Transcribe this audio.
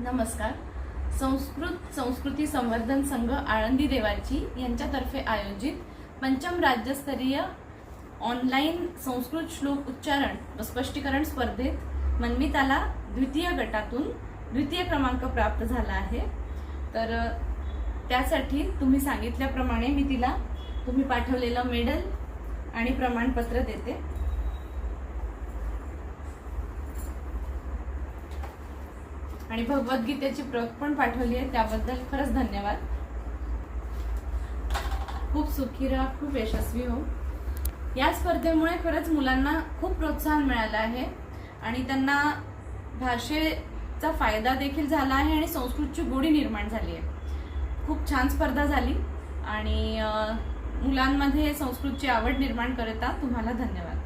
नमस्कार. संस्कृत संस्कृती संवर्धन संघ आळंदी देवाची यांच्यातर्फे आयोजित पंचम राज्यस्तरीय ऑनलाईन संस्कृत श्लोक उच्चारण व स्पष्टीकरण स्पर्धेत मनमिताला द्वितीय गटातून द्वितीय क्रमांक प्राप्त झाला आहे. तर त्यासाठी तुम्ही सांगितल्याप्रमाणे मी तिला तुम्ही पाठवलेलं मेडल आणि प्रमाणपत्र देते. आणि भगवद्गीतेची प्रत पण पाठवली आहे त्याबद्दल खरंच धन्यवाद. खूप सुखी राहा खूप यशस्वी हो या स्पर्धेमुळे खरंच मुलांना खूप प्रोत्साहन मिळालं आहे आणि त्यांना भाषेचा फायदा देखील झाला आहे आणि संस्कृतची गोडी निर्माण झाली आहे. खूप छान स्पर्धा झाली आणि मुलांमध्ये संस्कृतची आवड निर्माण करता तुम्हाला धन्यवाद.